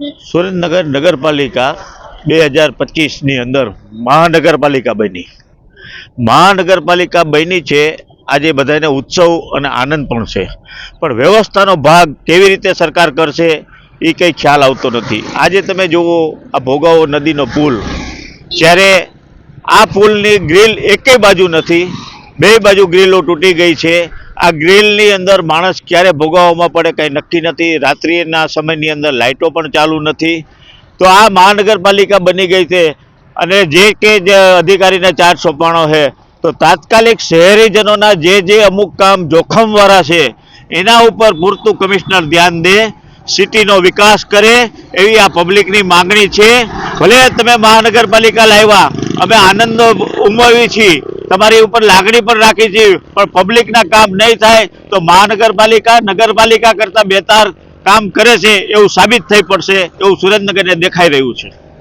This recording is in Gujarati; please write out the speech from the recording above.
સુરેન્દ્રનગર નગરપાલિકા બે હજાર પચીસની અંદર મહાનગરપાલિકા બની. મહાનગરપાલિકા બની છે, આજે બધાને ઉત્સવ અને આનંદ પણ છે. પણ વ્યવસ્થાનો ભાગ કેવી રીતે સરકાર કરશે, એ કંઈ ખ્યાલ આવતો નથી. આજે તમે જુઓ, આ ભોગાવો નદીનો પુલ. જ્યારે આ પુલની ગ્રીલ એકેય બાજુ નથી, બે બાજુ ગ્રીલો તૂટી ગઈ છે આ ગ્રીલની અંદર માણસ ક્યારે ભોગાવવામાં પડે કંઈ નક્કી નથી. રાત્રિના સમયની અંદર લાઇટો પણ ચાલુ નથી. તો આ મહાનગરપાલિકા બની ગઈ છે અને જે કે જે અધિકારીને ચાર્જ સોંપવાનો છે. તો તાત્કાલિક શહેરીજનોના જે જે અમુક કામ જોખમવાળા છે, એના ઉપર પૂરતું કમિશનર ધ્યાન દે, સિટીનો વિકાસ કરે, એવી આ પબ્લિકની માંગણી છે. ભલે તમે મહાનગરપાલિકા લાવ્યા અમે આનંદ ઉમવી છીએ. તમારી ઉપર લાગણી પણ રાખી છીએ, પણ પબ્લિકના કામ નહીં થાય તો મહાનગરપાલિકા, નગરપાલિકા કરતાં બેતાર કામ કરે છે એવું સાબિત થઈ પડશે એવું સુરેન્દ્રનગરને દેખાઈ રહ્યું છે.